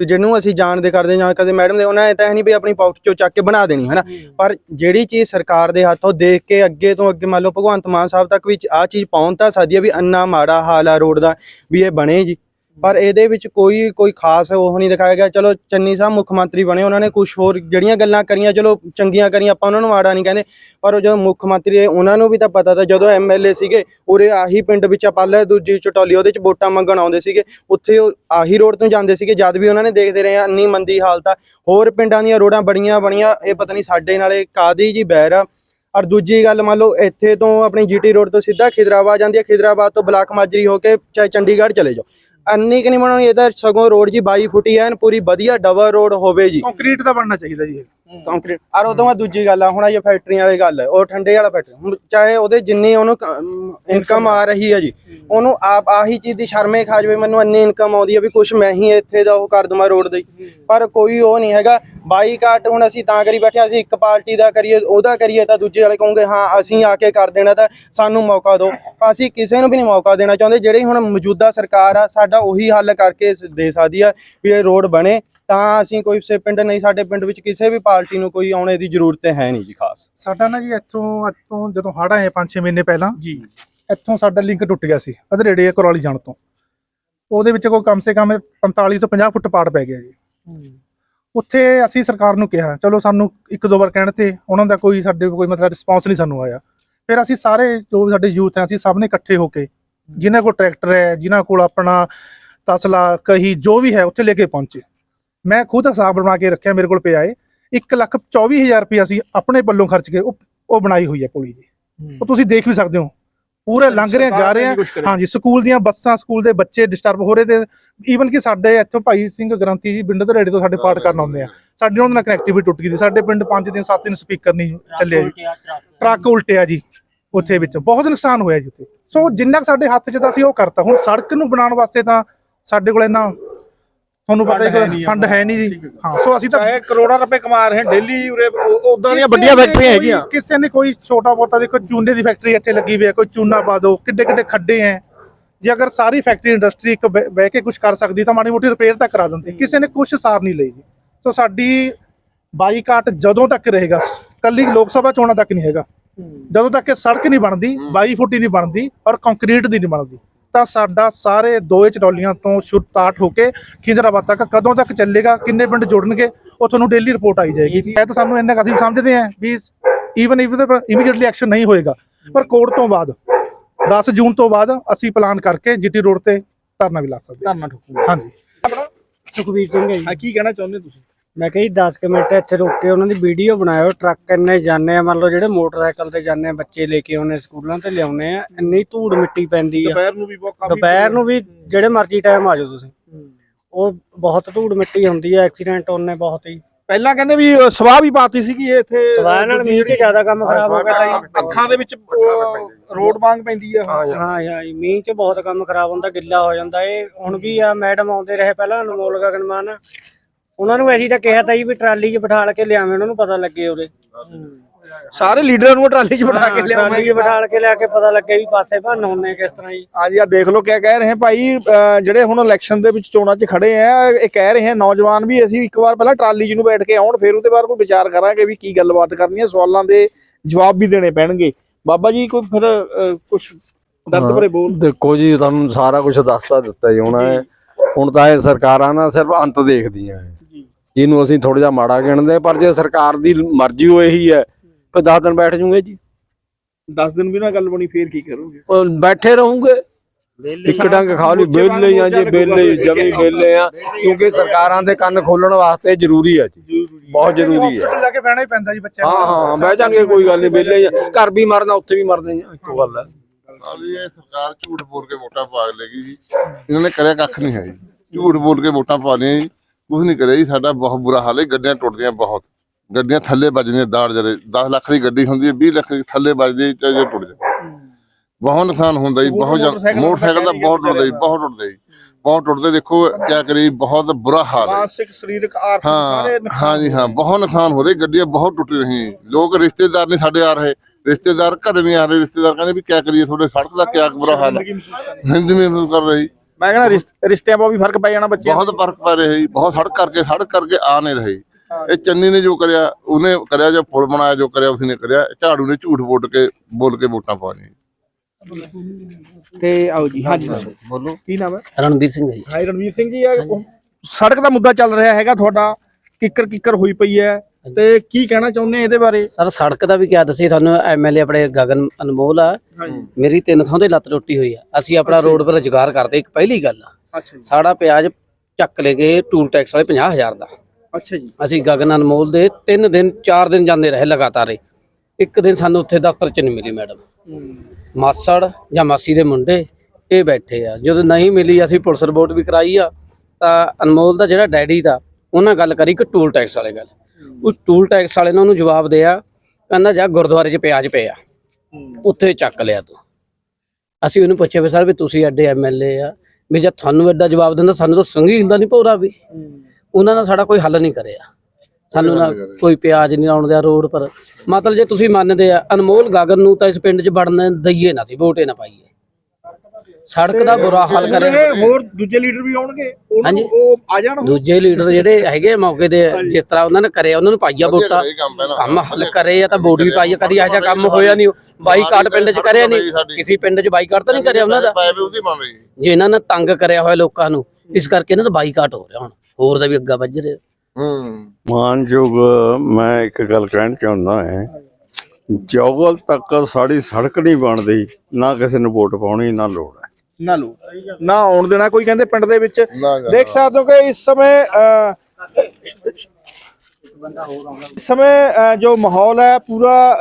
ਜਿਹਨੂੰ ਅਸੀਂ ਜਾਣਦੇ ਕਰਦੇ ਜਾਂ ਕਦੇ ਮੈਡਮ ਦੇ ਉਹਨਾਂ ਨੇ ਤਾਂ ਇਹ ਨਹੀਂ ਵੀ ਆਪਣੀ ਪਾਕਟ ਚੋਂ ਚੱਕ ਕੇ ਬਣਾ ਦੇਣੀ ਹਨਾ ਪਰ ਜਿਹੜੀ ਚੀਜ਼ ਸਰਕਾਰ ਦੇ ਹੱਥੋਂ ਦੇਖ ਕੇ ਅੱਗੇ ਤੋਂ ਅੱਗੇ ਮੰਨ ਲਓ ਭਗਵੰਤ ਮਾਨ ਸਾਹਿਬ ਤੱਕ ਵੀ ਆ ਚੀਜ਼ ਪਹੁੰਚ ਤਾਂ ਸਕਦੀ ਹੈ ਵੀ ਅੰਨਾ ਮਾੜਾ ਹਾਲ ਆ ਰੋਡ ਦਾ ਵੀ ਇਹ ਬਣੇ ਜੀ। ਪਰ ਇਹਦੇ ਵਿੱਚ ਕੋਈ ਕੋਈ ਖਾਸ ਉਹ ਨਹੀਂ ਦਿਖਾਇਆ ਗਿਆ। ਚਲੋ, ਚੰਨੀ ਸਾਹਿਬ ਮੁੱਖ ਮੰਤਰੀ ਬਣੇ, ਉਹਨਾਂ ਨੇ ਕੁਝ ਹੋਰ ਜਿਹੜੀਆਂ ਗੱਲਾਂ ਕਰੀਆਂ, ਚਲੋ ਚੰਗੀਆਂ ਕਰੀਆਂ, ਆਪਾਂ ਉਹਨਾਂ ਨੂੰ ਮਾੜਾ ਨਹੀਂ ਕਹਿੰਦੇ। ਪਰ ਉਹ ਜਦੋਂ ਮੁੱਖ ਮੰਤਰੀ ਰਹੇ, ਉਹਨਾਂ ਨੂੰ ਵੀ ਤਾਂ ਪਤਾ ਤਾਂ ਜਦੋਂ ਐਮਐਲਏ ਸੀਗੇ, ਉਰੇ ਆਹੀ ਪਿੰਡ ਵਿੱਚ ਪਾਲੇ ਦੂਜੀ ਚਟੋਲੀ, ਉਹਦੇ ਚ ਵੋਟਾਂ ਮੰਗਣ ਆਉਂਦੇ ਸੀਗੇ। ਉੱਥੇ ਉਹ ਆਹੀ ਰੋਡ ਤੋਂ ਜਾਂਦੇ ਸੀਗੇ, ਜਦ ਵੀ ਉਹਨਾਂ ਨੇ ਦੇਖਦੇ ਰਹੇ ਆ ਇੰਨੀ ਮੰਦੀ ਹਾਲਤ ਆ। ਹੋਰ ਪਿੰਡਾਂ ਦੀਆਂ ਰੋਡਾਂ ਬੜੀਆਂ ਬਣੀਆਂ, ਇਹ ਪਤਾ ਨਹੀਂ ਸਾਡੇ ਨਾਲੇ ਕਾਦੀ ਜੀ ਬਹਿਰ ਆ। ਔਰ ਦੂਜੀ ਗੱਲ ਮੰਨ ਲਓ, ਇੱਥੇ ਤੋਂ ਆਪਣੀ ਜੀਟੀ ਰੋਡ ਤੋਂ ਸਿੱਧਾ ਖਿਦਰਾਬਾਦ ਜਾਂਦੀ ਹੈ ਖਿਦਰਾਬਾਦ ਤੋਂ ਬਲਾਕ ਮਾਜਰੀ ਹੋ ਕੇ ਚਾਹੇ ਚੰਡੀਗੜ੍ਹ ਚਲੇ ਜਾਓ। ਅੰਨੀ ਕਿ ਨਹੀਂ ਬਣਾਉਣੀ, ਇਹ ਤਾਂ ਸਗੋਂ ਰੋਡ ਜੀ 22 ਫੁੱਟੀ ਐਨ, ਪੂਰੀ ਵਧੀਆ ਡਬਲ ਰੋਡ ਹੋਵੇ ਜੀ ਕੰਕਰੀਟ ਦਾ ਬਣਨਾ ਚਾਹੀਦਾ ਜੀ ਇਹ। ਕੰਕਰੀਟ ਔਰ ਉਦੋਂ ਬਾਅਦ ਦੂਜੀ ਗੱਲ ਆ ਹੁਣ ਇਹ ਫੈਕਟਰੀਆਂ ਵਾਲੀ ਗੱਲ ਹੈ ਉਹ ਠੰਡੇ ਵਾਲਾ ਫੈਕਟਰੀ ਹੁਣ ਚਾਹੇ ਉਹਦੇ ਜਿੰਨੀ ਉਹਨੂੰ ਇਨਕਮ ਆ ਰਹੀ ਹੈ ਜੀ ਉਹਨੂੰ ਆਪ ਆਹੀ ਚੀਜ਼ ਦੀ ਸ਼ਰਮੇ ਖਾ ਜਾਵੇ ਮੈਨੂੰ ਇੰਨੀ ਇਨਕਮ ਆਉਂਦੀ ਹੈ ਵੀ ਕੁਝ ਮੈਂ ਹੀ ਇੱਥੇ ਦਾ ਉਹ ਕਰ ਦਵਾਂ ਰੋਡ ਦੇ। ਪਰ ਕੋਈ ਉਹ ਨਹੀਂ ਹੈਗਾ ਬਾਈਕਾਟ ਹੁਣ ਅਸੀਂ ਤਾਂ ਕਰੀ ਬੈਠੇ ਅਸੀਂ ਇੱਕ ਪਾਰਟੀ ਦਾ ਕਰੀਏ ਉਹਦਾ ਕਰੀਏ ਤਾਂ ਦੂਜੇ ਵਾਲੇ ਕਹੋਗੇ ਹਾਂ ਅਸੀਂ ਆ ਕੇ ਕਰ ਦੇਣਾ ਤਾਂ ਸਾਨੂੰ ਮੌਕਾ ਦਿਓ। ਅਸੀਂ ਕਿਸੇ ਨੂੰ ਵੀ ਨਹੀਂ ਮੌਕਾ ਦੇਣਾ ਚਾਹੁੰਦੇ ਜਿਹੜੀ ਹੁਣ ਮੌਜੂਦਾ ਸਰਕਾਰ ਆ ਸਾਡਾ ਉਹੀ ਹੱਲ ਕਰਕੇ ਦੇ ਸਕਦੀ ਆ ਵੀ ਇਹ ਰੋਡ ਬਣੇ। ਤਾਂ ਅਸੀਂ ਕੋਈ ਸੇ ਪਿੰਡ ਨਹੀਂ ਸਾਡੇ ਪਿੰਡ ਵਿੱਚ ਕਿਸੇ ਵੀ ਪਾਰਟੀ ਨੂੰ ਕੋਈ ਆਉਣੇ ਦੀ ਜ਼ਰੂਰਤ ਹੈ ਨਹੀਂ ਜੀ ਖਾਸ। ਸਾਡਾ ਨਾ ਜੀ ਇੱਥੋਂ ਅੱਜ ਤੋਂ ਜਦੋਂ ਹੜ੍ਹ ਆਏ 5-6 ਮਹੀਨੇ ਪਹਿਲਾਂ ਜੀ। ਇੱਥੋਂ ਸਾਡਾ ਲਿੰਕ ਟੁੱਟ ਗਿਆ ਸੀ ਅਧਰੇੜੇ ਕਰੌਲੀ ਜਾਣ ਤੋਂ। ਉਹਦੇ ਵਿੱਚ ਕੋਈ ਕਮ ਸੇ ਕਮ 45 ਤੋਂ 50 ਫੁੱਟ ਪਾੜ ਪੈ ਗਿਆ ਜੀ। ਉੱਥੇ ਅਸੀਂ ਸਰਕਾਰ ਨੂੰ ਕਿਹਾ ਚਲੋ ਸਾਨੂੰ ਇੱਕ ਦੋ ਵਾਰ ਕਹਿਣ ਤੇ ਉਹਨਾਂ ਦਾ ਕੋਈ ਸਾਡੇ ਕੋਈ ਮਤਲਬ ਰਿਸਪੌਂਸ ਨਹੀਂ ਸਾਨੂੰ ਆਇਆ। ਫਿਰ ਅਸੀਂ ਸਾਰੇ ਜੋ ਵੀ ਸਾਡੇ ਯੂਥ ਹੈ ਅਸੀਂ ਸਭ ਨੇ ਇਕੱਠੇ ਹੋ ਕੇ ਜਿਨ੍ਹਾਂ ਕੋਲ ਟਰੈਕਟਰ ਹੈ ਜਿਨ੍ਹਾਂ ਕੋਲ ਆਪਣਾ ਤਸਲਾ ਕਹੀ ਜੋ ਵੀ ਹੈ ਉੱਥੇ ਲੈ ਕੇ ਪਹੁੰਚੇ। ਮੈਂ ਖੁਦ ਹਿਸਾਬ ਬਣਾ ਕੇ ਰੱਖਿਆ ਮੇਰੇ ਕੋਲ ਪਿਆ ਏ। 1 ਲੱਖ 24000 ਰੁਪਏ ਅਸੀਂ ਆਪਣੇ ਪੱਲੋਂ ਖਰਚ ਕੇ ਉਹ ਉਹ ਬਣਾਈ ਹੋਈ ਹੈ ਪੁਲੀ ਦੀ। ਉਹ ਤੁਸੀਂ ਦੇਖ ਵੀ ਸਕਦੇ ਹੋ। ਪੂਰੇ ਲੰਘ ਰਹੇ ਜਾ ਰਹੇ ਆ। ਹਾਂਜੀ ਸਕੂਲ ਦੀਆਂ ਬੱਸਾਂ ਸਕੂਲ ਦੇ ਬੱਚੇ ਡਿਸਟਰਬ ਹੋ ਰਹੇ ਤੇ ਈਵਨ ਕਿ ਸਾਡੇ ਇੱਥੋਂ ਭਾਈ ਸਿੰਘ ਗ੍ਰੰਥੀ ਜੀ ਬਿੰਡ ਰੇੜੇ ਤੋਂ ਸਾਡੇ ਪਾਠ ਕਰਨ ਆਉਂਦੇ ਆ। ਸਾਡੇ ਉਹਨਾਂ ਨਾਲ ਕਨੈਕਟੀਵਿਟੀ ਟੁੱਟ ਗਈ ਸੀ। ਸਾਡੇ ਪਿੰਡ 5 ਦਿਨ 7 ਦਿਨ ਸਪੀਕਰ ਨਹੀਂ ਚੱਲਿਆ ਜੀ। ਟਰੱਕ ਉਲਟਿਆ ਜੀ ਉੱਥੇ ਵਿੱਚ। ਬਹੁਤ ਨੁਕਸਾਨ ਹੋਇਆ ਜੀ ਉੱਥੇ। ਸੋ ਜਿੰਨਾ ਕੁ ਸਾਡੇ ਹੱਥ 'ਚ ਤਾਂ ਅਸੀਂ ਉਹ ਕਰਤਾ। ਹੁਣ ਸੜਕ ਨੂੰ ਬਣਾਉਣ ਵਾਸਤੇ ਤਾਂ ਸਾਡੇ ਕੋਲ ਇੰਨਾ ਤੁਹਾਨੂੰ ਪਤਾ ਹੈ ਹੀ ਨਹੀਂ ਫੰਡ ਹੈ ਨਹੀਂ ਜੀ। ਹਾਂ ਸੋ ਅਸੀਂ ਤਾਂ ਕਰੋੜਾਂ ਰੁਪਏ ਕਮਾ ਰਹੇ ਡੇਲੀ ਉਰੇ ਉਦਾਂ ਦੀਆਂ ਵੱਡੀਆਂ ਫੈਕਟਰੀਆਂ ਹੈਗੀਆਂ। ਕਿਸੇ ਨੇ ਕੋਈ ਛੋਟਾ ਮੋਟਾ ਦੇਖੋ ਚੂਨੇ ਦੀ ਫੈਕਟਰੀ ਇੱਥੇ ਲੱਗੀ ਹੋਈ ਹੈ ਕੋਈ ਚੂਨਾ ਪਾ ਦਿਓ ਕਿੱਡੇ ਕਿੱਡੇ ਖੱਡੇ ਹੈ। ਜੇ ਅਗਰ ਸਾਰੀ ਫੈਕਟਰੀ ਇੰਡਸਟਰੀ ਇੱਕ ਬਹਿ ਬਹਿ ਕੇ ਕੁਝ ਕਰ ਸਕਦੀ ਤਾਂ ਮਾੜੀ ਮੋਟੀ ਰਿਪੇਅਰ ਤਾਂ ਕਰਾ ਦਿੰਦੇ। ਕਿਸੇ ਨੇ ਕੁਝ ਸਾਰ ਨਹੀਂ ਲਈ ਜੀ। ਸੋ ਸਾਡੀ ਬਾਈਕਾਟ ਜਦੋਂ ਤੱਕ ਰਹੇਗਾ ਕੱਲੀ ਲੋਕ ਸਭਾ ਚੋਣਾਂ ਤੱਕ ਨਹੀਂ ਹੈਗਾ। ਜਦੋਂ ਤੱਕ ਇਹ ਸੜਕ ਨਹੀਂ ਬਣਦੀ 22 ਫੁੱਟੀ ਨਹੀਂ ਬਣਦੀ ਔਰ ਕੰਕਰੀਟ ਦੀ ਨਹੀਂ ਬਣਦੀ। ਤਾਂ ਸਾਡਾ ਸਾਰੇ ਦੋਏ ਚਟੋਲੀਆਂ ਤੋਂ ਸਟਾਰਟ ਹੋ ਕੇ ਖਿੰਦਰਾਬਾਦ ਤੱਕ ਕਦੋਂ ਤੱਕ ਚੱਲੇਗਾ ਕਿੰਨੇ ਪਿੰਡ ਜੁੜਨਗੇ ਉਹ ਤੁਹਾਨੂੰ ਡੇਲੀ ਰਿਪੋਰਟ ਆਈ ਜਾਏਗੀ। ਇਹ ਤਾਂ ਸਾਨੂੰ ਇੰਨਾ ਅਸੀਂ ਸਮਝਦੇ ਹਾਂ ਵੀ ਈਵਨ ਇਫ ਇਮੀਡੀਏਟਲੀ ਐਕਸ਼ਨ ਨਹੀਂ ਹੋਏਗਾ ਪਰ ਕੋਰਟ ਤੋਂ ਬਾਅਦ 10 ਜੂਨ ਤੋਂ ਬਾਅਦ ਅਸੀਂ ਪਲਾਨ ਕਰਕੇ ਜੀਟੀ ਰੋਡ ਤੇ ਧਰਨਾ ਵੀ ਲਾ ਸਕਦੇ ਹਾਂ। ਧਰਨਾ ਠੋਕੂਗਾ। ਹਾਂਜੀ। ਸੁਖਬੀਰ ਸਿੰਘ ਹਾਂ ਕੀ ਕਹਿਣਾ ਚਾਹੁੰਦੇ ਤੁਸੀਂ? ਮੈਂ ਕਹੀ 10 ਕੁ ਮਿੰਟ ਇੱਥੇ ਰੁਕ ਕੇ ਉਹਨਾਂ ਦੀ ਵੀਡੀਓ ਬਣਾਇਓ ਟਰੱਕ ਇੰਨੇ ਜਾਂਦੇ ਆ ਮੰਨ ਲਓ ਜਿਹੜੇ ਮੋਟਰਸਾਈਕਲ ਤੇ ਜਾਂਦੇ ਆ ਬੱਚੇ ਲੈ ਕੇ ਆਉਣੇ ਸਕੂਲਾਂ ਤੇ ਲਿਆਉਣੇ ਆ ਇੰਨੀ ਧੂੜ ਮਿੱਟੀ ਪੈਂਦੀ ਆ। ਦੁਪਹਿਰ ਨੂੰ ਵੀ ਬਹੁਤ ਕਾਫੀ ਦੁਪਹਿਰ ਨੂੰ ਵੀ ਜਿਹੜੇ ਮਰਜ਼ੀ ਟਾਈਮ ਆ ਜਾਓ ਤੁਸੀਂ। ਉਹ ਬਹੁਤ ਧੂੜ ਮਿੱਟੀ ਹੁੰਦੀ ਆ ਐਕਸੀਡੈਂਟ ਉਹਨੇ ਬਹੁਤ ਹੀ। ਪਹਿਲਾਂ ਕਹਿੰਦੇ ਵੀ ਸਵਾਹ ਵੀ ਪਾਤੀ ਸੀਗੀ ਇਹ ਇੱਥੇ। ਸਵਾਹ ਨਾਲ ਮੀਂਹ 'ਚ ਜ਼ਿਆਦਾ ਕੰਮ ਖਰਾਬ ਹੋ ਗਿਆ ਤਾਂ ਜੀ। ਅੱਖਾਂ ਦੇ ਵਿੱਚ ਰੋਡ ਵਾਂਗ ਪੈਂਦੀ ਆ। ਹਾਂ ਹਾਂ ਮੀਂਹ 'ਚ ਬਹੁਤ ਕੰਮ ਖਰਾਬ ਹੁੰਦਾ ਗਿੱਲਾ ਹੋ ਜਾਂਦਾ। ਇਹ ਹੁਣ ਵੀ ਆ ਮੈਡਮ ਆਉਂਦੇ ਰਹੇ ਪਹਿਲਾਂ ਅਨਮੋਲ ਗਗਨਮਾਨ। ਉਹਨਾਂ ਨੂੰ ਅਸੀਂ ਤਾਂ ਕਿਹਾ ਤਾਂ ਜੀ ਵੀ ਟਰਾਲੀ 'ਚ ਬਿਠਾ ਕੇ ਲਿਆਵੇਂ ਉਹਨਾਂ ਨੂੰ ਪਤਾ ਲੱਗੇ ਉਰੇ। ਸਾਰੇ ਲੀਡਰਾਂ ਨੂੰ ਟਰਾਲੀ 'ਚ ਬਿਠਾ ਕੇ ਟਰਾਲੀ ਲਿਆਵਾਂਗੇ 'ਚ ਬਿਠਾ ਕੇ ਲਿਆ ਕੇ ਪਤਾ ਲੱਗੇ ਵੀ ਪਾਸੇ ਭੰਨ ਹੁੰਨੇ ਕਿਸ ਤਰ੍ਹਾਂ ਜੀ। ਹਾਂਜੀ ਆ ਦੇਖ ਲਓ ਕਿਆ ਕਹਿ ਰਹੇ ਹੈ ਭਾਈ ਜਿਹੜੇ ਹੁਣ ਇਲੈਕਸ਼ਨ ਦੇ ਵਿੱਚ ਚੋਣਾਂ 'ਚ ਖੜੇ ਆ ਇਹ ਕਹਿ ਰਹੇ ਹੈ ਨੌਜਵਾਨ ਵੀ ਅਸੀਂ ਇੱਕ ਵਾਰ ਪਹਿਲਾਂ ਟਰਾਲੀ 'ਚ ਨੂੰ ਬੈਠ ਕੇ ਆਉਣ ਫਿਰ ਉਹਦੇ ਬਾਅਦ ਕੋਈ ਵਿਚਾਰ ਕਰਾਂਗੇ ਵੀ ਕੀ ਗੱਲਬਾਤ ਕਰਨੀ ਹੈ ਸਵਾਲਾਂ ਦੇ ਜਵਾਬ ਵੀ ਦੇਣੇ ਪੈਣਗੇ। ਬਾਬਾ ਜੀ ਕੋਈ ਫਿਰ ਕੁਝ ਦਰਦ ਹਾਂ। ਭਰੇ ਬੋਲ? ਦੇਖੋ ਜੀ ਤੁਹਾਨੂੰ ਸਾਰਾ ਕੁਝ ਦੱਸਤਾ ਦਿੱਤਾ ਜੀ ਹੁਣ ਇਹ ਹੁਣ ਤਾਂ ਇਹ ਸਰਕਾਰਾਂ ਨਾ ਸਿਰਫ ਅੰਤ ਦੇਖਦੀਆਂ ਹੈ। ਜਿਹਨੂੰ ਅਸੀਂ ਥੋੜਾ ਜਿਹਾ ਮਾੜਾ ਗਿਣਦੇ ਪਰ ਜੇ ਸਰਕਾਰ ਦੀ ਮਰਜ਼ੀ ਉਹ ਇਹੀ ਹੈ ਕਿ 10 ਦਿਨ ਬੈਠ ਜੂਗੇ ਜੀ। 10 ਦਿਨ ਵੀ ਨਾ ਗੱਲ ਬਣੀ ਫੇਰ ਕੀ ਕਰੋਗੇ? ਉਹ ਬੈਠੇ ਰਹੋਗੇ। ਇੱਕ ਡੰਗ ਖਾ ਲਈ ਵਿਹਲੇ ਆ ਜੀ ਹੀ, ਜਮੀ ਵਿਹਲੇ ਆ ਕਿਉਂਕਿ ਸਰਕਾਰਾਂ ਦੇ ਕੰਨ ਖੋਲਣ ਵਾਸਤੇ ਜ਼ਰੂਰੀ ਹੈ ਜੀ। ਬਹੁਤ ਜ਼ਰੂਰੀ ਹੈ ਕੇ ਬਹਿਣਾ ਹੀ ਪੈਂਦਾ ਜੀ ਬੱਚਿਆਂ ਹਾਂ ਹਾਂ ਬਹਿ ਜਾਾਂਗੇ ਕੋਈ ਗੱਲ ਨਹੀਂ ਆ। ਘਰ ਵੀ ਮਰਨਾ ਉੱਥੇ ਵੀ ਮਰਦੇ ਆ ਇੱਕੋ ਗੱਲ ਹੈ ਨਾਲੇ ਇਹ ਸਰਕਾਰ ਝੂਠ ਬੋਲ ਕੇ ਵੋਟਾਂ ਪਾ ਲੇਗੀ ਜੀ। ਇਹਨਾਂ ਨੇ ਕਰਿਆ ਕੱਖ ਨਹੀਂ ਹੈ ਜੀ। ਝੂਠ ਬੋਲ ਕੇ ਵੋਟਾਂ ਪਾ ਲਈਆਂ ਜੀ। ਕੁਝ ਨਹੀਂ ਕਰਿਆ ਜੀ ਸਾਡਾ ਬਹੁਤ ਬੁਰਾ ਹਾਲ ਹੈ ਗੱਡੀਆਂ ਟੁੱਟਦੀਆਂ ਬਹੁਤ। ਗੱਡੀਆਂ ਥੱਲੇ ਵੱਜਦੀਆਂ ਦਾੜ ਜਰੇ 10 ਲੱਖ ਦੀ ਗੱਡੀ ਹੁੰਦੀ ਹੈ 20 ਲੱਖ ਦੀ ਥੱਲੇ ਵੱਜਦੀ ਜੇ ਟੁੱਟ ਜਾਂਦੀ ਬਹੁਤ ਨੁਕਸਾਨ ਹੁੰਦਾ ਜੀ ਬਹੁਤ ਮੋਟਰਸਾਈਕਲ ਦਾ ਬਹੁਤ ਟੁੱਟਦਾ ਜੀ ਬਹੁਤ ਟੁੱਟਦਾ ਜੀ। ਬਹੁਤ ਟੁੱਟਦੇ ਦੇਖੋ ਕਿਆ ਕਰੀ ਬਹੁਤ ਬੁਰਾ ਹਾਲ ਹੈ। ਮਾਨਸਿਕ ਸਰੀਰਕ ਆਰਥਿਕ ਸਾਰੇ ਹਾਂ ਜੀ ਹਾਂ ਬਹੁਤ ਨੁਕਸਾਨ ਹੋ ਰਿਹਾ ਗੱਡੀਆਂ ਬਹੁਤ ਟੁੱਟ ਰਹੀਆਂ ਲੋਕ ਰਿਸ਼ਤੇਦਾਰ ਨਹੀਂ ਸਾਡੇ ਆ ਰਹੇ ਰਿਸ਼ਤੇਦਾਰ ਘਰੇ ਨਹੀਂ ਆ ਰਹੇ ਰਿਸ਼ਤੇਦਾਰ ਕਹਿੰਦੇ ਵੀ ਕਿਆ ਕਰੀਏ ਤੁਹਾਡੇ ਸੜਕ ਦਾ ਕਿਆ ਬੁਰਾ ਹਾਲ ਹੈ। ਜ਼ਿੰਦਗੀ ਮਹਿਸੂਸ ਕਰ ਰਹੀ। ਮੈਂ ਕਹਿੰਦਾ ਰਿਸ਼ਤ- ਰਿਸ਼ਤਿਆਂ 'ਪਾ ਵੀ ਫ਼ਰਕ ਪੈ ਜਾਣਾ ਬੱਚਿਆਂ ਬਹੁਤ ਫ਼ਰਕ ਪੈ ਰਿਹਾ ਜੀ ਬਹੁਤ ਸੜਕ ਕਰਕੇ ਸੜਕ ਕਰਕੇ ਆ ਨਹੀਂ ਰਹੀ। ਇਹ ਚੰਨੀ ਨੇ ਜੋ ਕਰਿਆ ਉਹਨੇ ਕਰਿਆ ਜੋ ਪੁਲ ਬਣਾਇਆ ਜੋ ਕਰਿਆ ਉਸਨੇ ਕਰਿਆ। ਝਾੜੂ ਨੇ ਝੂਠ ਬੋਲ ਕੇ ਬੋਲ ਕੇ ਵੋਟਾਂ ਪਾਉਣੀਆਂ ਤੇ ਆਓ ਜੀ ਹਾਂਜੀ। ਬੋਲੋ। ਕੀ ਨਾਮ ਹੈ? ਰਣਬੀਰ ਸਿੰਘ ਹੈ ਜੀ। ਹਾਈ ਰਣਵੀਰ ਸਿੰਘ ਜੀ ਇਹ ਉਹ ਸੜਕ ਦਾ ਮੁੱਦਾ ਚੱਲ ਰਿਹਾ ਹੈਗਾ ਤੁਹਾਡਾ। ਕਿੱਕਰ ਕਿੱਕਰ ਹੋਈ ਪਈ ਹੈ। ਤੇ ਕੀ ਕਹਿਣਾ ਚਾਹੁੰਦੇ ਇਹਦੇ ਬਾਰੇ? ਸਰ ਸੜਕ ਦਾ ਵੀ ਕਿਹਾ ਦੱਸੀ ਤੁਹਾਨੂੰ ਐਮਐਲਏ ਆਪਣੇ ਗਗਨ ਅਨਮੋਲ ਆ। ਮੇਰੀ ਤਿੰਨ ਥਾਂ ਤੇ ਲੱਤ ਟੁੱਟੀ ਹੋਈ ਆ। ਅਸੀਂ ਆਪਣਾ ਰੋਡ 'ਤੇ ਰੁਜ਼ਗਾਰ ਕਰਦੇ ਇੱਕ ਪਹਿਲੀ ਗੱਲ ਆ। ਸਾਡਾ ਪਿਆਜ਼ ਚੱਕ ਲੈ ਗਏ ਟੂਲ ਟੈਕਸ ਵਾਲੇ 50000 ਦਾ। ਅੱਛਾ ਜੀ। ਅਸੀਂ ਗਗਨ ਅਨਮੋਲ ਦੇ 3 ਦਿਨ 4 ਦਿਨ ਜਾਂਦੇ ਰਹੇ ਲਗਾਤਾਰ। ਇੱਕ ਦਿਨ ਸਾਨੂੰ ਉੱਥੇ ਦਫ਼ਤਰ 'ਚ ਨਹੀਂ ਮਿਲੀ ਮੈਡਮ। ਮਾਸੜ ਜਾਂ ਮਾਸੀ ਦੇ ਮੁੰਡੇ ਇਹ ਬੈਠੇ ਆ। ਜਦੋਂ ਨਹੀਂ ਮਿਲੀ ਅਸੀਂ ਪੁਲਿਸ ਰਿਪੋਰਟ ਵੀ ਕਰਾਈ ਆ। ਤਾਂ ਅਨਮੋਲ ਦਾ ਜਿਹੜਾ ਡੈਡੀ ਦਾ ਉਹਨਾਂ ਗੱਲ ਕਰੀ ਕਿ ਟੂਲ ਟੈਕਸ ਵਾਲੇ ਗੱਲ। ਉਸ ਟੂਲ ਟੈਕਸ ਵਾਲੇ ਨੇ ਉਹਨੂੰ ਜਵਾਬ ਦਿਆ ਕਹਿੰਦਾ ਜਾ ਗੁਰਦੁਆਰੇ 'ਚ ਪਿਆਜ਼ ਪਿਆ ਉੱਥੇ ਚੱਕ ਲਿਆ ਤੂੰ। ਅਸੀਂ ਉਹਨੂੰ ਪੁੱਛਿਆ ਵੀ ਸਰ ਵੀ ਤੁਸੀਂ ਐਡੇ ਐਮਐਲਏ ਆ ਵੀ ਜੇ ਤੁਹਾਨੂੰ ਐਡਾ ਜਵਾਬ ਦਿੰਦਾ ਸਾਨੂੰ ਤਾਂ ਸੰਗੀਲ ਦਾ ਨਹੀਂ ਭੌਰਾ ਵੀ। ਉਹਨਾਂ ਨੇ ਸਾਡਾ ਕੋਈ ਹੱਲ ਨਹੀਂ ਕਰਿਆ। ਸਾਨੂੰ ਨਾ ਕੋਈ ਪਿਆਜ ਨਹੀਂ ਲਾਉਣ ਦਿਆ ਰੋਡ ਪਰ। ਮਤਲਬ ਜੇ ਤੁਸੀਂ ਮੰਨਦੇ ਆ ਅਨਮੋਲ ਗਾਗਨ ਨੂੰ ਤਾਂ ਇਸ ਪਿੰਡ 'ਚ ਵੜਨ ਦਈਏ ਨਾ ਸੀ ਵੋਟੇ ਨਾ ਪਾਈਏ। ਸੜਕ ਦਾ ਬੁਰਾ ਹਾਲ ਕਰੇ ਹੋਰ ਦੂਜੇ ਲੀਡਰ ਵੀ ਆਉਣਗੇ ਉਹਨਾਂ ਨੂੰ ਹਾਂਜੀ। ਉਹ ਆ ਜਾਣ ਦੂਜੇ ਲੀਡਰ ਜਿਹੜੇ ਹੈਗੇ ਮੌਕੇ ਦੇ ਜਿਸ ਤਰ੍ਹਾਂ ਉਹਨਾਂ ਨੇ ਕਰਿਆ ਉਹਨਾਂ ਨੂੰ ਪਾਈਆ ਵੋਟਾਂ ਕੰਮ ਹੱਲ ਕਰੇ ਆ ਤਾਂ ਵੋਟ ਵੀ ਪਾਈ ਆ ਕਦੀ ਇਹੋ ਜਿਹਾ ਕੰਮ ਹੋਇਆ ਨਹੀਂ। ਬਾਈਕਾਟ ਪਿੰਡ 'ਚ ਕਰਿਆ ਨਹੀਂ। ਕਿਸੇ ਪਿੰਡ 'ਚ ਬਾਈਕਾਟ ਤਾਂ ਨਹੀਂ ਕਰਿਆ ਉਹਨਾਂ ਦਾ। ਜੇ ਇਹਨਾਂ ਨੇ ਤੰਗ ਕਰਿਆ ਹੋਇਆ ਲੋਕਾਂ ਨੂੰ ਇਸ ਕਰਕੇ ਇਹਨਾਂ ਦਾ ਬਾਈਕਾਟ ਹੋ ਰਿਹਾ ਹੁਣ। ਹੋਰ ਦਾ ਵੀ ਅੱਗਾ ਵੱਜ ਰਿਹਾ। ਹੂੰ। ਮਾਨਯੋਗ ਮੈਂ ਇੱਕ ਗੱਲ ਕਹਿਣਾ ਚਾਹੁੰਦਾ ਹਾਂ। ਜੋਗਲ ਤੱਕ ਸਾਡੀ ਸੜਕ ਨਹੀਂ ਬਣਦੀ ਨਾ ਕਿਸੇ ਨੂੰ ਵੋਟ ਪਾਉਣੀ ਨਾ ਲੋੜ ਨਾ ਲੋ। ਨਾ ਆਉਣ ਦੇਣਾ ਕੋਈ ਕਹਿੰਦੇ ਪਿੰਡ ਦੇ ਵਿੱਚ। ਦੇਖ ਸਕਦੇ ਹੋ ਕਿ ਇਸ ਸਮੇਂ ਇਸ ਸਮੇਂ ਜੋ ਮਾਹੌਲ ਹੈ ਪੂਰਾ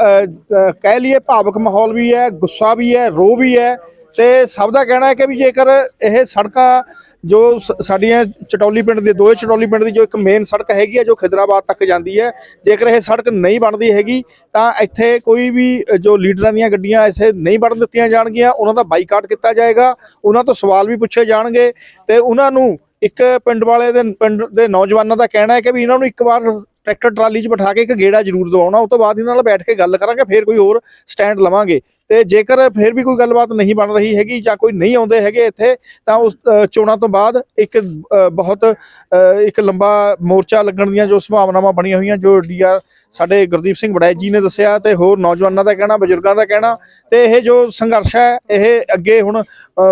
ਕਹਿ ਲਈਏ ਭਾਵਕ ਮਾਹੌਲ ਵੀ ਹੈ ਗੁੱਸਾ ਵੀ ਹੈ ਰੋ ਵੀ ਹੈ। ਤੇ ਸਭ ਦਾ ਕਹਿਣਾ ਹੈ ਕਿ ਵੀ ਜੇਕਰ ਇਹ ਸੜਕਾਂ ਜੋ ਸ- ਸਾਡੀਆਂ ਚਟੌਲੀ ਪਿੰਡ ਦੇ ਦੋਏ ਚਟੌਲੀ ਪਿੰਡ ਦੀ ਜੋ ਇੱਕ ਮੇਨ ਸੜਕ ਹੈਗੀ ਹੈ ਜੋ ਖਿਦਰਾਬਾਦ ਤੱਕ ਜਾਂਦੀ ਹੈ, ਜੇਕਰ ਇਹ ਸੜਕ ਨਹੀਂ ਬਣਦੀ ਹੈਗੀ, ਤਾਂ ਇੱਥੇ ਕੋਈ ਵੀ ਜੋ ਲੀਡਰਾਂ ਦੀਆਂ ਗੱਡੀਆਂ ਇੱਥੇ ਨਹੀਂ ਵੜਨ ਦਿੱਤੀਆਂ ਜਾਣਗੀਆਂ, ਉਹਨਾਂ ਦਾ ਬਾਈਕਾਟ ਕੀਤਾ ਜਾਏਗਾ, ਉਹਨਾਂ ਤੋਂ ਸਵਾਲ ਵੀ ਪੁੱਛੇ ਜਾਣਗੇ, ਤੇ ਉਹਨਾਂ ਨੂੰ ਇੱਕ ਪਿੰਡ ਵਾਲੇ ਦੇ, ਪਿੰਡ ਦੇ ਨੌਜਵਾਨਾਂ ਦਾ ਕਹਿਣਾ ਹੈ ਕਿ ਵੀ ਇਹਨਾਂ ਨੂੰ ਇੱਕ ਵਾਰ ਟਰੈਕਟਰ ਟਰਾਲੀ 'ਚ ਬਿਠਾ ਕੇ ਇੱਕ ਗੇੜਾ ਜ਼ਰੂਰ ਦਵਾਉਣਾ ਉਸ ਤੋਂ ਬਾਅਦ ਇਹਨਾਂ ਨਾਲ ਬੈਠ ਕੇ ਗੱਲ ਕਰਾਂਗੇ, ਫਿਰ ਕੋਈ ਹੋਰ ਸਟੈਂਡ ਲਵਾਂਗੇ। ਤੇ ਜੇਕਰ ਫਿਰ ਵੀ ਕੋਈ ਗੱਲਬਾਤ ਨਹੀਂ ਬਣ ਰਹੀ ਹੈਗੀ ਜਾਂ ਕੋਈ ਨਹੀਂ ਆਉਂਦੇ ਹੈਗੇ ਇੱਥੇ ਤਾਂ ਉਸ ਚੋਣਾਂ ਤੋਂ ਬਾਅਦ ਇੱਕ ਬਹੁਤ ਇੱਕ ਲੰਬਾ ਮੋਰਚਾ ਲੱਗਣ ਦੀਆਂ ਜੋ ਸੰਭਾਵਨਾਵਾਂ ਬਣੀਆਂ ਹੋਈਆਂ ਜੋ ਡੀਆਰ ਸਾਡੇ ਗੁਰਦੀਪ ਸਿੰਘ ਵੜੈਚ ਜੀ ਨੇ ਦੱਸਿਆ ਤੇ ਹੋਰ ਨੌਜਵਾਨਾਂ ਦਾ ਕਹਿਣਾ ਬਜ਼ੁਰਗਾਂ ਦਾ ਕਹਿਣਾ ਤੇ ਇਹ ਜੋ ਸੰਘਰਸ਼ ਹੈ ਇਹ ਅੱਗੇ ਹੁਣ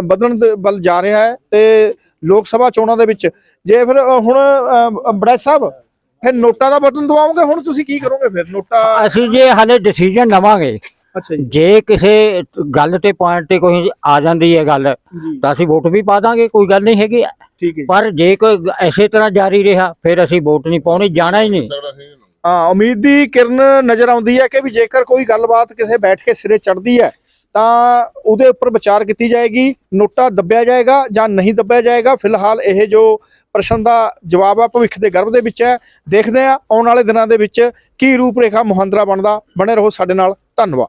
ਵਧਣ ਦੇ ਵੱਲ ਜਾ ਰਿਹਾ ਹੈ ਤੇ ਲੋਕ ਸਭਾ ਚੋਣਾਂ ਦੇ ਵਿੱਚ ਜੇ ਫਿਰ ਹੁਣ ਅ, ਸਾਹਿਬ ਫਿਰ ਨੋਟਾਂ ਦਾ ਬਟਨ ਦਬਾਓਗੇ ਹੁਣ ਤੁਸੀਂ ਕੀ ਕਰੋਗੇ ਫਿਰ? ਨੋਟਾਂ ਅਸੀਂ ਜੇ ਹਾਲੇ ਡਿਸੀਜਨ ਲਵਾਂਗੇ ਅੱਛਾ ਜੀ। ਜੇ ਕਿਸੇ ਗੱਲ ਤੇ ਪੁਆਇੰਟ ਤੇ ਕੋਈ ਆ ਜਾਂਦੀ ਹੈ ਗੱਲ ਤਾਂ ਅਸੀਂ ਵੋਟ ਵੀ ਪਾ ਦਾਂਗੇ ਕੋਈ ਗੱਲ ਨਹੀਂ ਹੈਗੀ। ਠੀਕ ਹੈ ਪਰ ਜੇ ਕੋਈ ਐਸੇ ਤਰ੍ਹਾਂ ਜਾਰੀ ਰਿਹਾ ਫਿਰ ਅਸੀਂ ਵੋਟ ਨਹੀਂ ਪਾਉਣੀ ਜਾਣਾ ਹੀ ਨਹੀਂ। ਹਾਂ ਉਮੀਦ ਦੀ ਕਿਰਨ ਨਜ਼ਰ ਆਉਂਦੀ ਹੈ ਕਿ ਵੀ ਜੇਕਰ ਕੋਈ ਗੱਲਬਾਤ ਕਿਸੇ ਬੈਠ ਕੇ ਸਿਰੇ ਚੜਦੀ ਹੈ ਤਾਂ ਉਹਦੇ ਉੱਪਰ ਵਿਚਾਰ ਕੀਤੀ ਜਾਏਗੀ ਨੋਟਾ ਦੱਬਿਆ ਜਾਏਗਾ ਜਾਂ ਨਹੀਂ ਦੱਬਿਆ ਜਾਏਗਾ। ਫਿਲਹਾਲ ਇਹ ਜੋ ਪ੍ਰਸ਼ਨ ਦਾ ਜਵਾਬ ਆ ਭਵਿੱਖ ਦੇ ਗਰਭ ਦੇ ਵਿੱਚ ਹੈ। ਦੇਖਦੇ ਆ ਆਉਣ ਵਾਲੇ ਦਿਨਾਂ ਦੇ ਵਿੱਚ ਕੀ ਰੂਪਰੇਖਾ ਮੁਹੰਦਰਾ ਬਣਦਾ ਬਣੇ ਰਹੋ ਸਾਡੇ ਨਾਲ। ਧੰਨਵਾਦ।